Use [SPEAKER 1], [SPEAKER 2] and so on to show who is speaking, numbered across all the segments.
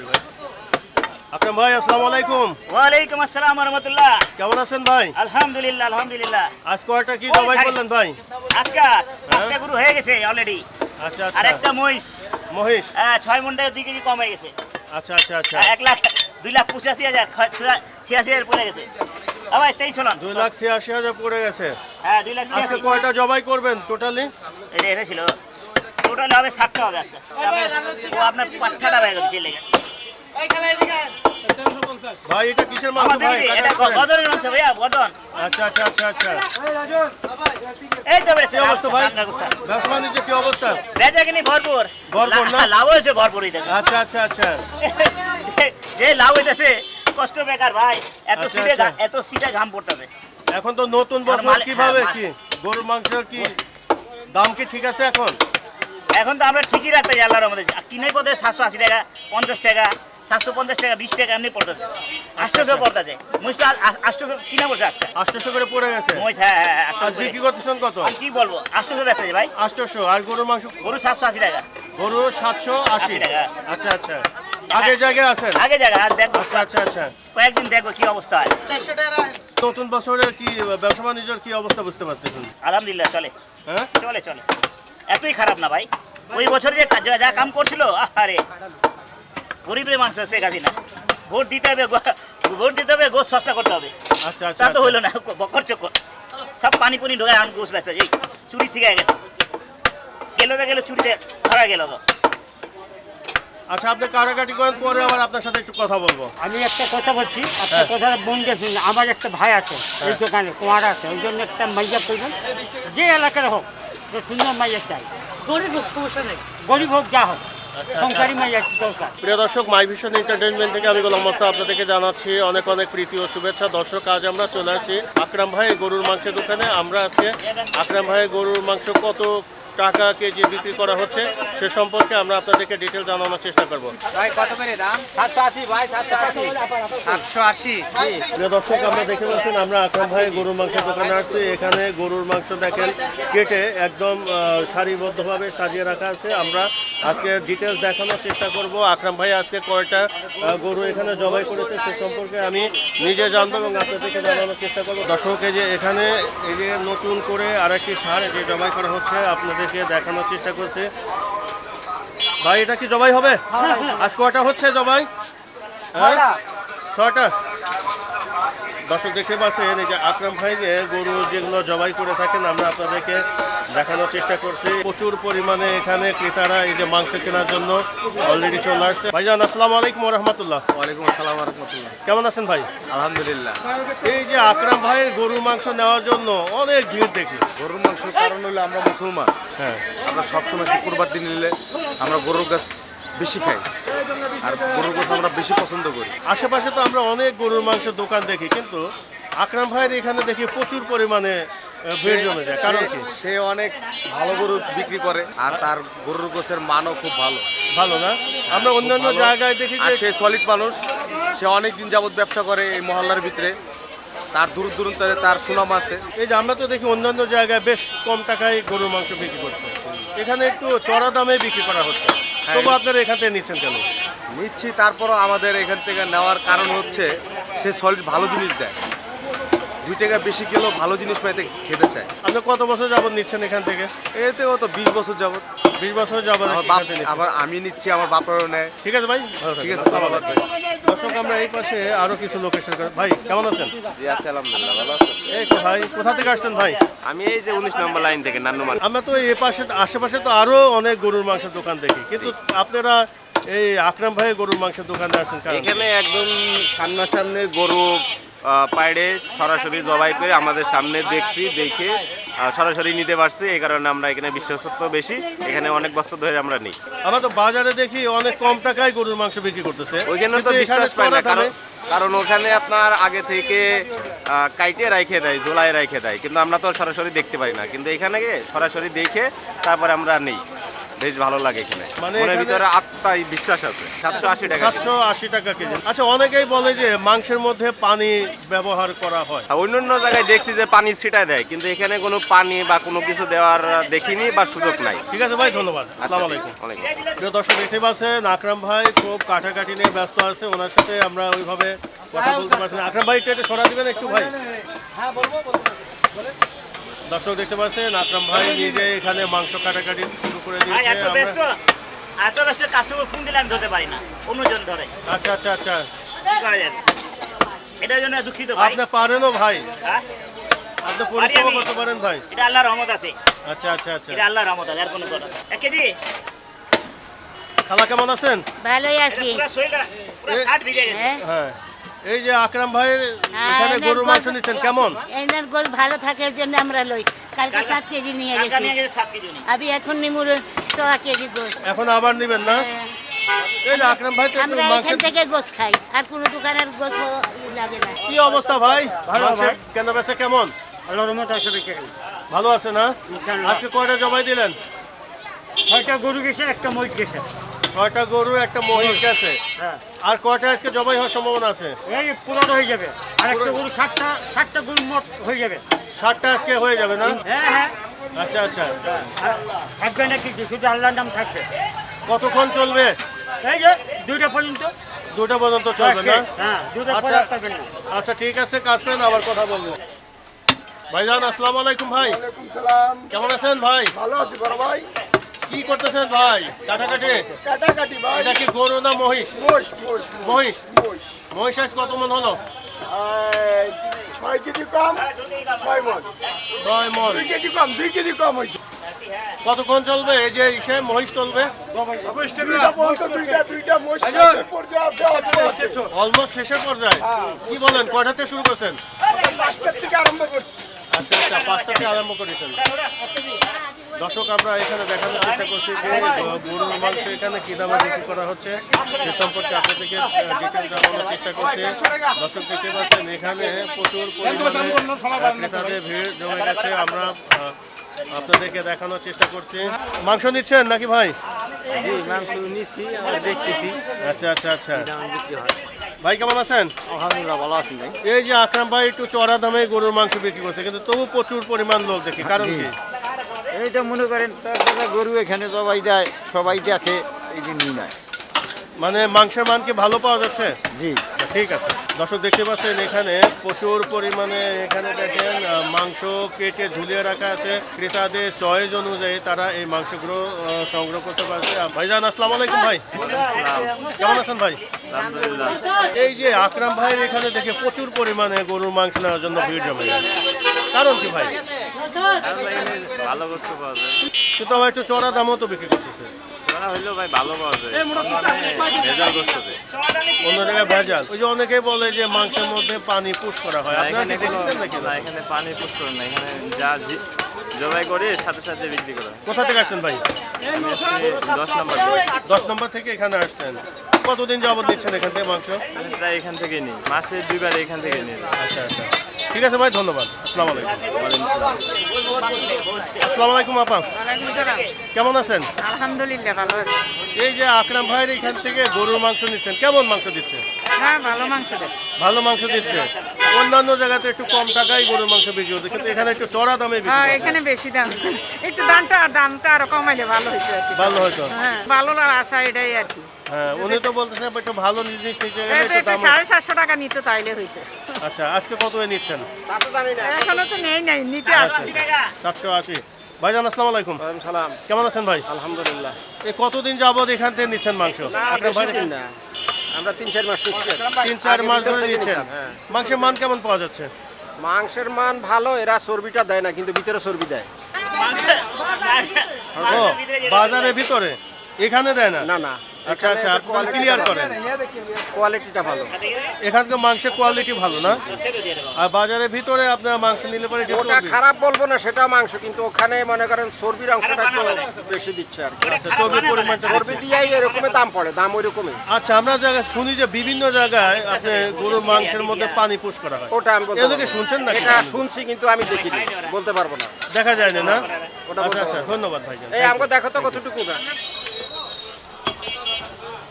[SPEAKER 1] ভাই আকরাম ভাই আসসালামু আলাইকুম।
[SPEAKER 2] ওয়ালাইকুম আসসালাম রহমতুল্লাহ
[SPEAKER 1] কেমন আছেন ভাই?
[SPEAKER 2] আলহামদুলিল্লাহ আলহামদুলিল্লাহ।
[SPEAKER 1] আজ কয়টা কি জবাই করলেন ভাই?
[SPEAKER 2] আজকে গরু হয়ে গেছে অলরেডি
[SPEAKER 1] আচ্ছা
[SPEAKER 2] আর
[SPEAKER 1] আচ্ছা
[SPEAKER 2] একটা মহিষ।
[SPEAKER 1] মহেশ
[SPEAKER 2] আহ, ছয় মন্ডে দুই কেজি কম হয়ে গেছে।
[SPEAKER 1] আচ্ছা আচ্ছা আচ্ছা।
[SPEAKER 2] আর এক লাখ দুই লাখ পঁচাশি হাজার ছিয়াশি হাজার পড়ে গেছে। ভাই তেইশ হলাম।
[SPEAKER 1] দুই লাখ ছিয়াশি হাজার পড়ে গেছে।
[SPEAKER 2] হ্যাঁ দুই লাখ
[SPEAKER 1] আজকে কয়টা জবাই করবেন টোটালি?
[SPEAKER 2] এটা এটা ছিল টোটাল হবে ষাটটা হবে আজকে। ও আপনার পাঁচটা হয়ে গেছে
[SPEAKER 1] ভাই এটা কিসের মাংস ভাই?
[SPEAKER 2] এটা গদনের মাংস ভাইয়া গদন
[SPEAKER 1] আচ্ছা আচ্ছা আচ্ছা আচ্ছা।
[SPEAKER 2] এই তো বেশ
[SPEAKER 1] অবস্থা ভাই? ব্যবসা কি অবস্থা?
[SPEAKER 2] বেচা কিনি ভরপুর
[SPEAKER 1] ভরপুর না?
[SPEAKER 2] লাভ হয়েছে ভরপুর
[SPEAKER 1] আচ্ছা আচ্ছা আচ্ছা।
[SPEAKER 2] যে লাভ হইতেছে কষ্ট বেকার ভাই। এত সিটে। এত সিটে ঘাম পড়তেছে।
[SPEAKER 1] এখন তো নতুন বছর কীভাবে
[SPEAKER 2] হ্যাঁ,
[SPEAKER 1] কি? গরুর মাংসের কি দাম কি ঠিক আছে এখন?
[SPEAKER 2] এখন তো আমরা ঠিকই রাখতে যাই আল্লাহর মধ্যে কিনে পথে সাতশো আশি টাকা পঞ্চাশ টাকা সাতশো পঞ্চাশ টাকা বিশ টাকা এমনি পড়তেছে আটশোশো পড়তেছে মুইস তো আটশোশো কিনা পড়ছে আজকে?
[SPEAKER 1] আটশোশো করে পড়ে গেছে?
[SPEAKER 2] মই হ্যাঁ হ্যাঁ
[SPEAKER 1] বিক্রি করতেছেন কত?
[SPEAKER 2] কি বলব? আটশোশো রাখতে ভাই।
[SPEAKER 1] আটশোশো। আর গরুর মাংস?
[SPEAKER 2] গরু সাতশো আশি টাকা।
[SPEAKER 1] গরু সাতশো আশি।
[SPEAKER 2] টাকা।
[SPEAKER 1] আচ্ছা আচ্ছা। আগের জায়গায় আছেন?
[SPEAKER 2] আগে জায়গা আর
[SPEAKER 1] আচ্ছা আচ্ছা আচ্ছা।
[SPEAKER 2] কয়েকদিন দেখব কি অবস্থা হয়।
[SPEAKER 1] নতুন বছরের কি ব্যবসা বাণিজ্যের কি অবস্থা বুঝতে পারতেছেন?
[SPEAKER 2] আলহামদুলিল্লাহ চলে।
[SPEAKER 1] হ্যাঁ?
[SPEAKER 2] চলে চলে। এতই খারাপ না ভাই। ওই বছরে যে কাজ- যা কাম করছিল আরে গরিবের মানুষ শেখ হাসিনা। ভোট দিতে হবে ভোট দিতে হবে গোস সস্তা করতে হবে।
[SPEAKER 1] আচ্ছা আচ্ছা
[SPEAKER 2] তা তো
[SPEAKER 1] আচ্ছা।
[SPEAKER 2] হইল না বকর চক্কর সব পানি পুনি ঢোকায় আন গোস ব্যস্ত। এই চুরি শিখে গেছে। গেল তো গেল চুরিতে ধরা গেল তো
[SPEAKER 1] আচ্ছা আপনি কারাকাটি করেন পরে আবার আপনার সাথে একটু কথা বলব।
[SPEAKER 3] আমি একটা কথা বলছি একটা
[SPEAKER 1] হ্যাঁ।
[SPEAKER 3] কথা বোন গেছেন আমার একটা ভাই আছে এই দোকানে কুমার আছে ওই জন্য একটা মাইয়া করবেন। যে এলাকার হোক যে সুন্দর মাইয়া চাই। গরিব হোক সমস্যা নেই। গরিব হোক যা হোক। সংসারী মাইয়া দরকার।
[SPEAKER 1] প্রিয় দর্শক মাই ভিশন এন্টারটেনমেন্ট থেকে আমি গোলাম মোস্তা আপনাদেরকে জানাচ্ছি অনেক অনেক প্রীতি ও শুভেচ্ছা। দর্শক আজ আমরা চলে আসছি আকরাম ভাই গরুর মাংসের দোকানে। আমরা আজকে আকরাম ভাই গরুর মাংস কত টাকা কেজি বিক্রি করা হচ্ছে সে সম্পর্কে আমরা আপনাদেরকে ডিটেল জানানোর চেষ্টা করব।
[SPEAKER 4] ভাই কত করে দাম?
[SPEAKER 3] সাতশো আশি ভাই সাতশো আশি।
[SPEAKER 4] সাতশো আশি।
[SPEAKER 1] দর্শক আমরা দেখে পাচ্ছেন আমরা আকরাম ভাই গরুর মাংসের দোকানে আসছি। এখানে গরুর মাংস দেখেন কেটে একদম সারিবদ্ধভাবে সাজিয়ে রাখা আছে। আমরা আজকে ডিটেলস দেখানোর চেষ্টা করব। আকরাম ভাই আজকে কয়টা গরু এখানে জবাই করেছে সে সম্পর্কে আমি নিজে জানব এবং আপনাদেরকে জানানোর চেষ্টা করব। দর্শক এই যে এখানে এই যে নতুন করে আরেকটি সার যে জবাই করা হচ্ছে আপনাদেরকে দেখানোর চেষ্টা করছি। ভাই, এটা কি জবাই হবে? আজ কটা হচ্ছে জবাই? ছটা। ছয়টা দর্শক দেখতে পাচ্ছেন, এই যে আকরাম ভাই গরু যেগুলো জবাই করে থাকেন, আমরা আপনাদেরকে দেখানোর চেষ্টা করছি। প্রচুর পরিমাণে এখানে ক্রেতারা এই যে মাংস কেনার জন্য অলরেডি চলে আসছে। ভাইজান আসসালামু আলাইকুম রহমতুল্লাহ
[SPEAKER 4] ওয়ালাইকুম আসসালাম রহমতুল্লাহ
[SPEAKER 1] কেমন আছেন ভাই?
[SPEAKER 4] আলহামদুলিল্লাহ।
[SPEAKER 1] এই যে আকরাম ভাইয়ের গরুর মাংস নেওয়ার জন্য অনেক ভিড় দেখি।
[SPEAKER 4] গরুর মাংসের কারণ হলো আমরা মুসলমান।
[SPEAKER 1] হ্যাঁ।
[SPEAKER 4] আমরা সবসময় শুক্রবার দিন নিলে আমরা গরুর গাছ বেশি খাই। আর গরুর গাছ আমরা বেশি পছন্দ করি।
[SPEAKER 1] আশেপাশে তো আমরা অনেক গরুর মাংসের দোকান দেখি কিন্তু আকরাম ভাইয়ের এখানে দেখি প্রচুর পরিমাণে ভিড় জমে যায়। কারণ কি?
[SPEAKER 4] সে অনেক ভালো গরু বিক্রি করে আর তার গরুর গোছের মানও খুব ভালো।
[SPEAKER 1] ভালো না? আমরা অন্যান্য জায়গায় দেখি
[SPEAKER 4] আর সে সলিড মানুষ। সে অনেক দিন যাবত ব্যবসা করে এই মহল্লার ভিতরে। তার দূর দূরান্তরে তার সুনাম আছে।
[SPEAKER 1] এই যে আমরা তো দেখি অন্যান্য জায়গায় বেশ কম টাকায় গরুর মাংস বিক্রি করছে। এখানে একটু চড়া দামে বিক্রি করা হচ্ছে।
[SPEAKER 4] হ্যাঁ।
[SPEAKER 1] তবু আপনারা এখান থেকে নিচ্ছেন কেন?
[SPEAKER 4] নিচ্ছি তারপরও আমাদের এখান থেকে নেওয়ার কারণ হচ্ছে সে সলিড ভালো জিনিস দেয়। দুই টাকা বেশি গেলেও ভালো জিনিস পাইতে খেতে চায়।
[SPEAKER 1] আপনি কত বছর যাবত নিচ্ছেন এখান থেকে?
[SPEAKER 4] এতেও তো বিশ বছর যাবত।
[SPEAKER 1] বিশ বছর যাবত।
[SPEAKER 4] আবার আমি নিচ্ছি আমার বাপারও নেয়।
[SPEAKER 1] ঠিক আছে ভাই?
[SPEAKER 4] ঠিক আছে।
[SPEAKER 1] দর্শক আমরা এই পাশে আরও কিছু লোকেশন ভাই কেমন আছেন?
[SPEAKER 5] জি আছি আলহামদুলিল্লাহ ভালো আছেন
[SPEAKER 1] এই তো ভাই কোথা থেকে আসছেন ভাই?
[SPEAKER 5] আমি এই যে উনিশ নম্বর লাইন থেকে নান্নুমান।
[SPEAKER 1] আমরা তো এই পাশে আশেপাশে তো আরও অনেক গরুর মাংসের দোকান দেখি। কিন্তু আপনারা এই আকরাম ভাই গরুর মাংসের দোকানে আসেন
[SPEAKER 5] এখানে একদম সামনাসামনি গরু পাইড়ে সরাসরি জবাই করে আমাদের সামনে দেখছি দেখে সরাসরি নিতে পারছি। এই কারণে আমরা এখানে বিশ্বস্তত্ব বেশি। এখানে অনেক বছর ধরে আমরা নিই।
[SPEAKER 1] আমরা তো বাজারে দেখি অনেক কম টাকায় গরুর মাংস বিক্রি করতেছে।
[SPEAKER 5] ওইখানে তো বিশ্বাস পাই না কারণ কারণ ওখানে আপনার আগে থেকে কাইটে রাইখে দেয় জোলাই রাইখে দেয়। কিন্তু আমরা তো সরাসরি দেখতে পাই না। কিন্তু এখানে সরাসরি দেখে তারপরে আমরা নিই। বেশ ভালো লাগে এখানে
[SPEAKER 1] মানে
[SPEAKER 5] মনের ভিতরে আত্মাই বিশ্বাস আছে। সাতশো আশি টাকা
[SPEAKER 1] সাতশো আশি টাকা কেজি। আচ্ছা অনেকেই বলে যে মাংসের মধ্যে পানি ব্যবহার করা হয়।
[SPEAKER 5] আর অন্য অন্য জায়গায় দেখছি যে পানি ছিটায় দেয় কিন্তু এখানে কোনো পানি বা কোনো কিছু দেওয়ার দেখিনি বা সুযোগ নাই।
[SPEAKER 1] ঠিক আছে ভাই ধন্যবাদ। আসসালামু আলাইকুম।
[SPEAKER 5] অনেক
[SPEAKER 1] প্রিয় দর্শক দেখতে পাচ্ছেন আকরাম ভাই খুব কাটাকাটি নিয়ে ব্যস্ত আছে। ওনার সাথে আমরা ওইভাবে কথা বলতে পারছি না। আকরাম ভাই একটু সরা দিবেন একটু ভাই? দর্শক দেখতে পাচ্ছেন আকরাম ভাই নিজে এখানে মাংস কাটাকাটি শুরু করে দিয়েছে
[SPEAKER 2] এত ব্যস্ত কাস্টমার ফোন দিলে আমি ধরতে পারি না অন্যজন ধরে।
[SPEAKER 1] আচ্ছা আচ্ছা আচ্ছা।
[SPEAKER 2] কি করা যাবে এটার জন্য দুঃখিত ভাই।
[SPEAKER 1] আপনি পারেনও ভাই।
[SPEAKER 2] হ্যাঁ?
[SPEAKER 1] আপনি
[SPEAKER 2] পারি
[SPEAKER 1] পরিশ্রম করতে পারেন ভাই।
[SPEAKER 2] এটা আল্লাহর রহমত আছে।
[SPEAKER 1] আচ্ছা আচ্ছা আচ্ছা।
[SPEAKER 2] এটা আল্লাহর রহমত আছে আর কোনো কথা এক কেজি
[SPEAKER 1] খালা কেমন আছেন?
[SPEAKER 6] ভালোই আছি।
[SPEAKER 2] পুরো শরীরটা পুরো
[SPEAKER 1] এ-
[SPEAKER 2] ভিজে গেছে।
[SPEAKER 6] হ্যাঁ।
[SPEAKER 1] হ্যাঁ। এই যে আকরাম ভাইয়ের
[SPEAKER 6] হ্যাঁ,
[SPEAKER 1] এখানে গরুর মাংস নিচ্ছেন কেমন?
[SPEAKER 6] এনার গোল ভালো থাকার জন্য আমরা লই। কালকে সাত কেজি নিয়ে গেছি। আমি এখন নিমুর ছ কেজি গোস
[SPEAKER 1] এখন আবার নেবেন না?
[SPEAKER 6] হ্যাঁ,
[SPEAKER 1] এই যে আকরাম ভাই তো
[SPEAKER 6] আমরা এখান থেকে গোস খাই আর কোনো দোকানের গোস লাগে না।
[SPEAKER 1] কি অবস্থা ভাই?
[SPEAKER 3] ভালো ভাই।
[SPEAKER 1] কেনা বেচা কেমন?
[SPEAKER 3] আল্লাহর রহমত আছে
[SPEAKER 1] ভালো আছে না। আজকে কয়টা জবাই দিলেন?
[SPEAKER 3] ছয়টা গরু গেছে একটা মহিষ গেছে।
[SPEAKER 1] ছয়টা গরু একটা মহিষ গেছে
[SPEAKER 3] হ্যাঁ।
[SPEAKER 1] আর কয়টা আজকে জবাই হওয়ার সম্ভাবনা আছে?
[SPEAKER 3] এই পুরোটা হয়ে যাবে। আর একটা গরু সাতটা সাতটা গরু মোট হয়ে যাবে।
[SPEAKER 1] ষাটটা আজকে হয়ে যাবে না?
[SPEAKER 3] হ্যাঁ হ্যাঁ।
[SPEAKER 1] আচ্ছা আচ্ছা।
[SPEAKER 3] থাকবে না কিছু শুধু আল্লাহর নাম থাকবে।
[SPEAKER 1] কতক্ষণ চলবে?
[SPEAKER 3] এই যে দুইটা পর্যন্ত।
[SPEAKER 1] দুটো পর্যন্ত চলবে না?
[SPEAKER 3] হ্যাঁ দুটো পরে
[SPEAKER 1] আচ্ছা। আচ্ছা ঠিক আছে কাজ করেন আবার কথা বলব। ভাইজান আসসালামু আলাইকুম ভাই।
[SPEAKER 7] সালাম।
[SPEAKER 1] কেমন আছেন ভাই?
[SPEAKER 7] ভালো আছি বড় ভাই।
[SPEAKER 1] কি করতেছেন ভাই? কাটাকাটি?
[SPEAKER 7] কাটাকাটি ভাই।
[SPEAKER 1] এটা কি গরু না মহিষ?
[SPEAKER 7] মোষ মোষ
[SPEAKER 1] মহিষ? মহিষ আজ কত মন হলো?
[SPEAKER 7] ছয় কেজি কম ছয় মন।
[SPEAKER 1] ছয় মন।
[SPEAKER 7] দুই কেজি কম দুই কেজি কম হয়েছে।
[SPEAKER 1] কতক্ষণ চলবে? এই যে ইসে মহিষ চলবে। অলমোস্ট শেষের পর্যায়ে। কি বলেন কয়টাতে শুরু করছেন?
[SPEAKER 7] পাঁচটার থেকে আরম্ভ করছি।
[SPEAKER 1] আচ্ছা আচ্ছা পাঁচটা থেকে আরম্ভ করেছেন দর্শক আমরা এখানে দেখানোর চেষ্টা করছি যে গরুর মাংস এখানে কি দামে বিক্রি করা হচ্ছে সে সম্পর্কে আপনাদেরকে ডিটেল জানানোর চেষ্টা করছি। দর্শক দেখতে পাচ্ছেন এখানে প্রচুর পরিমাণে ক্রেতাদের ভিড় জমে গেছে। আমরা আপনাদেরকে দেখানোর চেষ্টা করছি। মাংস নিচ্ছেন নাকি ভাই?
[SPEAKER 3] মাংস নিচ্ছি আমরা দেখতেছি।
[SPEAKER 1] আচ্ছা আচ্ছা আচ্ছা। ভাই কেমন আছেন?
[SPEAKER 3] আলহামদুলিল্লাহ ভালো আছি ভাই।
[SPEAKER 1] এই যে আকরাম ভাই একটু চড়া দামে গরুর মাংস বিক্রি করছে কিন্তু তবু প্রচুর পরিমাণ লোক দেখি কারণ কি?
[SPEAKER 8] এইটা মনে করেন গরু এখানে সবাই যায় সবাই দেখে এই যে নেয়
[SPEAKER 1] মানে মাংসের মানকে ভালো পাওয়া যাচ্ছে?
[SPEAKER 8] জি।
[SPEAKER 1] ঠিক আছে। দর্শক দেখতে পাচ্ছেন এখানে প্রচুর পরিমাণে এখানে দেখেন মাংস কেটে ঝুলিয়ে রাখা আছে। ক্রেতাদের চয়েস অনুযায়ী তারা এই মাংসগুলো আহ, সংগ্রহ করতে পারছে। আর ভাইজান আসসালামু আলাইকুম ভাই। কেমন আছেন ভাই? এই যে আকরাম ভাইয়ের এখানে দেখে প্রচুর পরিমাণে গরুর মাংস নেওয়ার জন্য ভিড় জমে যায় কারণ কি ভাই?
[SPEAKER 5] ভালো বস্তু পাওয়া যায়
[SPEAKER 1] কিন্তু ভাই একটু চড়া দামও তো বিক্রি করতেছে।
[SPEAKER 5] হইলেও ভাই ভালো পাওয়া যায়। ভেজাল বস্তু
[SPEAKER 1] অন্য জায়গায় ভেজাল। ওই যে বলে যে মাংসের মধ্যে পানি পুশ করা হয়।
[SPEAKER 5] এখানে পানি করে না। এখানে যা জবাই করে সাথে সাথে বিক্রি করা
[SPEAKER 1] কোথা থেকে আসছেন ভাই?
[SPEAKER 5] দশ নম্বর
[SPEAKER 1] দশ নম্বর থেকে এখানে আসছেন। কতদিন যাবত দিচ্ছেন এখান থেকে মাংস?
[SPEAKER 5] প্রায় এখান থেকে নিই। মাসে দুইবার এখান থেকে নিই।
[SPEAKER 1] আচ্ছা আচ্ছা। ঠিক আছে ভাই ধন্যবাদ। আসসালামু আলাইকুম। আসসালামু আলাইকুম আপা। কেমন আছেন?
[SPEAKER 6] আলহামদুলিল্লাহ ভালো আছি।
[SPEAKER 1] এই যে আকরাম ভাইয়ের এখান থেকে গরুর মাংস নিচ্ছেন কেমন মাংস দিচ্ছে
[SPEAKER 6] হ্যাঁ ভালো মাংস দেয়।
[SPEAKER 1] ভালো মাংস দিচ্ছে। অন্যান্য জায়গাতে একটু কম টাকায় গরুর মাংস বিক্রি হচ্ছে কিন্তু এখানে একটু চড়া দামে বিক্রি
[SPEAKER 6] হ্যাঁ এখানে বেশি দাম। একটু দামটা দামটা আরও কমাইলে ভালো হইতো আর কি।
[SPEAKER 1] ভালো হয়তো
[SPEAKER 6] হ্যাঁ ভালো না আশা এটাই আর কি।
[SPEAKER 1] হ্যাঁ উনি তো বলতেছেন একটু ভালো জিনিস নিতে গেলে
[SPEAKER 6] এই
[SPEAKER 1] একটু
[SPEAKER 6] একটু
[SPEAKER 1] দাম
[SPEAKER 6] সাড়ে সাতশো টাকা নিতে তাইলে হইতো।
[SPEAKER 1] আচ্ছা আজকে কত এ নিচ্ছেন
[SPEAKER 6] এখনও তো নেই নাই নিতে আসছি।
[SPEAKER 1] সাতশো আশি। ভাইজান আসসালামু আলাইকুম।
[SPEAKER 4] সালাম।
[SPEAKER 1] কেমন আছেন ভাই?
[SPEAKER 4] আলহামদুলিল্লাহ।
[SPEAKER 1] এই কতদিন যাবত এখান থেকে নিচ্ছেন মাংস? আপনার ভাই
[SPEAKER 4] না। আমরা তিন চার মাস নিচ্ছি।
[SPEAKER 1] তিন চার মাস ধরে নিচ্ছেন।
[SPEAKER 4] হ্যাঁ।
[SPEAKER 1] মাংসের মান কেমন পাওয়া যাচ্ছে?
[SPEAKER 4] মাংসের মান ভালো এরা চর্বিটা দেয় না কিন্তু ভিতরে চর্বি দেয়।
[SPEAKER 1] ও বাজারের ভিতরে? এখানে দেয় না?
[SPEAKER 4] না না।
[SPEAKER 1] আচ্ছা আচ্ছা আপনি ক্লিয়ার করেন।
[SPEAKER 4] কোয়ালিটিটা ভালো।
[SPEAKER 1] এখানকার মাংসের কোয়ালিটি ভালো না? আর বাজারের ভিতরে আপনার মাংস নিলে পরে
[SPEAKER 9] ওটা
[SPEAKER 1] চর্বি।
[SPEAKER 9] খারাপ বলব না সেটা মাংস কিন্তু ওখানে মনে করেন চর্বির অংশটা একটু বেশি দিচ্ছে আর কি।
[SPEAKER 1] আচ্ছা, চর্বির পরিমাণটা
[SPEAKER 9] চর্বি দিয়েই এরকমই দাম পড়ে দাম ওই রকমই
[SPEAKER 1] আচ্ছা আমরা জায়গায় শুনি যে বিভিন্ন জায়গায় আপনি গরুর মাংসের মধ্যে পানি পুশ করা হয়।
[SPEAKER 9] ওটা আমি বলতে
[SPEAKER 1] এগুলো কি
[SPEAKER 9] পারব না।
[SPEAKER 1] শুনছেন নাকি?
[SPEAKER 9] এটা শুনছি কিন্তু আমি দেখিনি বলতে পারব না।
[SPEAKER 1] দেখা যায় না না?
[SPEAKER 9] ওটা
[SPEAKER 1] আচ্ছা আচ্ছা ধন্যবাদ ভাইজান।
[SPEAKER 9] এই আমাকে দেখো তো কতটুকু না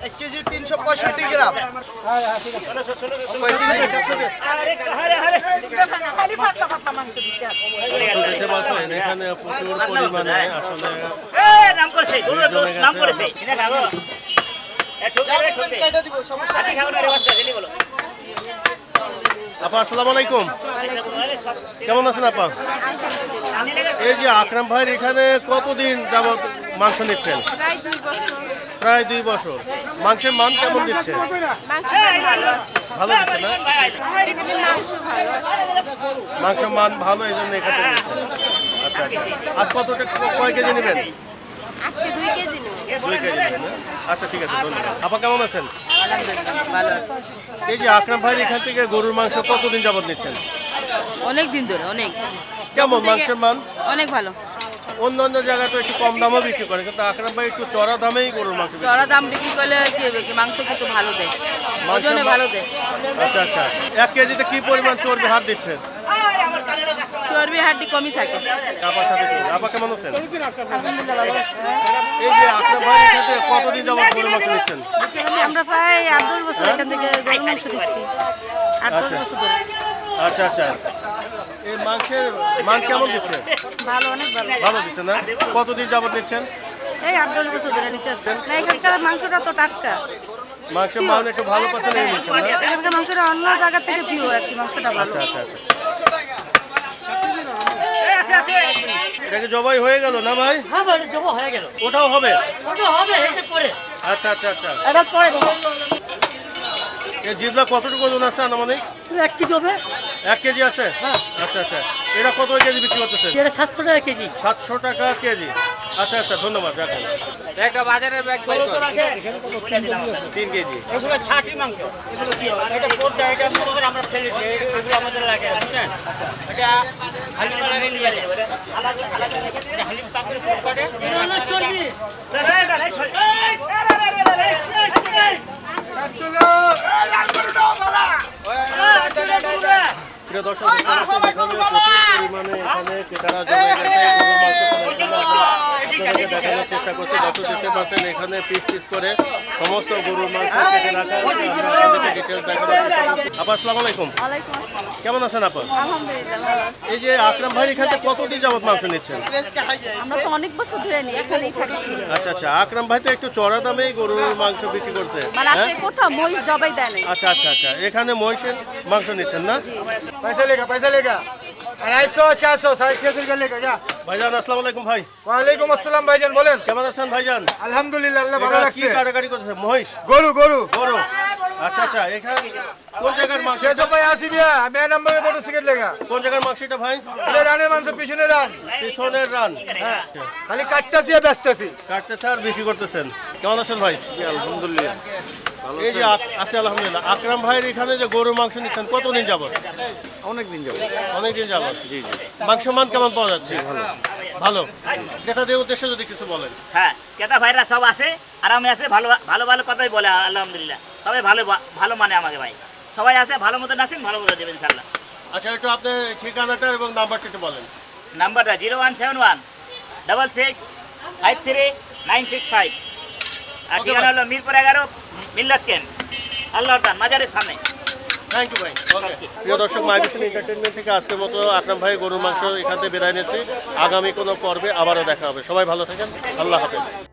[SPEAKER 7] এক কেজি তিনশো পঁয়ষট্টি গ্রাম
[SPEAKER 1] এখানে প্রচুর পরিমাণে। আপা, আসসালামু আলাইকুম কেমন আছেন আপা এই যে আকরাম ভাইয়ের এখানে কতদিন যাবত মাংস নিচ্ছেন?
[SPEAKER 6] প্রায় দুই বছর।
[SPEAKER 1] প্রায় দুই বছর। মাংসের মান কেমন দিচ্ছে?
[SPEAKER 6] মাংস ভালো আছে।
[SPEAKER 1] দিচ্ছে না?
[SPEAKER 6] এখানে মাংস ভালো আছে
[SPEAKER 1] মাংস মান ভালো এই জন্য এখানে আচ্ছা আচ্ছা। আজ কতটা কয় কেজি নেবেন? আচ্ছা ঠিক আছে ধন্যবাদ। আপা কেমন আছেন?
[SPEAKER 6] ভালো আছে।
[SPEAKER 1] এই যে আকরাম ভাইয়ের এখান থেকে গরুর মাংস কতদিন যাবত নিচ্ছেন?
[SPEAKER 6] অনেক দিন ধরে অনেক।
[SPEAKER 1] কেমন মাংসের মান?
[SPEAKER 6] অনেক ভালো।
[SPEAKER 1] অন্য অন্য জায়গায় তো একটু কম দামও বিক্রি করে কিন্তু আকরাম ভাই একটু চড়া দামেই গরুর মাংস বিক্রি
[SPEAKER 6] চড়া দাম বিক্রি করলে কি হবে কি মাংস কিন্তু ভালো দেয়। ওজনে ভালো দেয়।
[SPEAKER 1] আচ্ছা আচ্ছা। এক কেজিতে কি পরিমাণ চর্বি হাত দিচ্ছেন
[SPEAKER 6] চর্বি হাড্ডি কমই থাকে।
[SPEAKER 1] আপার সাথে? আপা কেমন আছেন? এই যে আকরাম ভাই এখান থেকে কতদিন যাবত গরুর মাংস নিচ্ছেন
[SPEAKER 6] আমরা প্রায় আট দশ বছর এখান থেকে গরু মাংস দিচ্ছি। আট দশ
[SPEAKER 1] আচ্ছা।
[SPEAKER 6] বছর
[SPEAKER 1] আচ্ছা আচ্ছা। এই মাংসের মান কেমন দিচ্ছে?
[SPEAKER 6] ভালো অনেক ভালো।
[SPEAKER 1] ভালো দিচ্ছে না? কতদিন যাবত নিচ্ছেন?
[SPEAKER 6] এই আট দশ বছর ধরে নিতে আসছেন। না এখানকার মাংসটা তো টাটকা।
[SPEAKER 1] মাংসের মান একটু ভালো পাচ্ছেন এই নিচ্ছেন না?
[SPEAKER 6] এখানকার মাংসটা অন্য জায়গা থেকে পিওর আর কি মাংসটা ভালো।
[SPEAKER 1] আচ্ছা আচ্ছা আচ্ছা। জবাই হয়ে গেল না ভাই?
[SPEAKER 3] হ্যাঁ ভাই জমা হয়ে গেল।
[SPEAKER 1] ওটাও হবে?
[SPEAKER 3] ওটা হবে এটা পরে।
[SPEAKER 1] আচ্ছা আচ্ছা আচ্ছা।
[SPEAKER 3] এটা পরে।
[SPEAKER 1] এই জিবলা কতটুকু ওজন আছে আনুমানিক?
[SPEAKER 3] এক কেজি হবে।
[SPEAKER 1] এক কেজি আছে আচ্ছা আচ্ছা এটা কত কেজি বিক্রি করতেছেন
[SPEAKER 3] এটা সাতশো টাকা কেজি
[SPEAKER 1] সাতশো টাকা কেজি আচ্ছা আচ্ছা ধন্যবাদ রাখুন
[SPEAKER 4] একটা বাজারের ব্যাগ তিন কেজি
[SPEAKER 3] এগুলো ছাটি মাংস এগুলো কি হয় এটা পোটটা এটা মনে করে আমরা ফেলে দিই এগুলো আমাদের লাগে বুঝলেন এটা হালি পাকড়ে নিয়ে যায় এটা হালি পাকড়ে পোট কাটে এটা হলো চর্বি
[SPEAKER 1] প্রিয় দর্শক দেখতে পাচ্ছেন এখানে প্রচুর পরিমাণে এখানে ক্রেতারা জমে গেছে গরুর মাংস কেনার জন্য আমরা আপনাদেরকে দেখানোর চেষ্টা করছি দর্শক দেখতে পাচ্ছেন এখানে পিস পিস করে সমস্ত গরুর মাংস কেটে রাখা আছে আমরা আপনাদেরকে ডিটেলস দেখানোর চেষ্টা করছি। আপা আসসালামু আলাইকুম। কেমন আছেন আপা? এই যে আকরাম ভাই এখান কতদিন যাবত মাংস নিচ্ছেন?
[SPEAKER 6] আমরা তো অনেক বছর ধরে নিই এখানেই থাকি।
[SPEAKER 1] আচ্ছা আচ্ছা আকরাম ভাই তো একটু চড়া দামেই গরুর মাংস বিক্রি করছে
[SPEAKER 6] মানে
[SPEAKER 1] হ্যাঁ?
[SPEAKER 6] কোথাও মহিষ জবাই দেয়
[SPEAKER 1] আচ্ছা আচ্ছা আচ্ছা এখানে মহিষের মাংস নিচ্ছেন না?
[SPEAKER 7] पैसा लेगा पैसा लेगा अढ़ाई सौ चार सौ साढ़े छः सौ रुपया लेगा क्या
[SPEAKER 1] ভাইজান আসসালামু আলাইকুম ভাই
[SPEAKER 7] वालेकुम अस्सलाम भाईजान बोलेन
[SPEAKER 1] কেমন আছেন ভাইজান
[SPEAKER 7] আলহামদুলিল্লাহ আল্লাহ ভালো
[SPEAKER 1] এটা কি
[SPEAKER 7] লাগছে
[SPEAKER 1] কাটাকাটি করতেছে মহিষ
[SPEAKER 7] গরু গরু
[SPEAKER 1] বড় আচ্ছা আচ্ছা এখানে কোন জায়গার মাংস
[SPEAKER 7] छह सौ बयासी भी है मैं नंबर में दो टिकट लेगा
[SPEAKER 1] কোন জায়গার মাংস এটা ভাই
[SPEAKER 7] এটা রানের মাংস পিছনে রান
[SPEAKER 1] পিছনের রান
[SPEAKER 7] খালি কাটতেছি আর ব্যস্তাছি
[SPEAKER 1] কাটতেছে আর বিক্রি করতেছেন কেমন আছেন ভাই
[SPEAKER 4] আলহামদুলিল্লাহ
[SPEAKER 1] এই যে আছে আলহামদুলিল্লাহ। আকরাম ভাইয়ের এখানে যে গরুর মাংস নিচ্ছেন কতদিন যাবত
[SPEAKER 4] অনেক দিন যাব
[SPEAKER 1] অনেকদিন যাবত জি জি। মাংস মান কেমন পাওয়া যাচ্ছে? ভালো। ভালো। ক্রেতাদের উদ্দেশ্যে যদি কিছু বলেন।
[SPEAKER 2] হ্যাঁ ক্রেতা ভাইরা সব আসে আরামে আসে ভালো ভালো ভালো কথাই বলে আলহামদুলিল্লাহ। সবাই ভালো ভালো মানে আমাকে ভাই। সবাই আসে ভালো মতন আসেন ভালো মতো দেবেন ইনশাল্লাহ
[SPEAKER 1] আচ্ছা একটু আপনার ঠিকানাটা এবং নাম্বারটা একটু বলেন।
[SPEAKER 2] নাম্বারটা zero one seven one double six five three nine six five. আর ঠিকানা হলো মিরপুর এগারো মিল্লাত কেন? আল্লাহর দান মাজারের সামনে।
[SPEAKER 1] থ্যাংক ইউ ভাই। প্রিয় দর্শক এন্টারটেনমেন্ট থেকে আজকের মতো আকরাম ভাই গরুর মাংস এখান থেকে বিদায় নিয়েছি আগামী কোনো পর্বে আবারও দেখা হবে। সবাই ভালো থাকেন। আল্লাহ হাফেজ।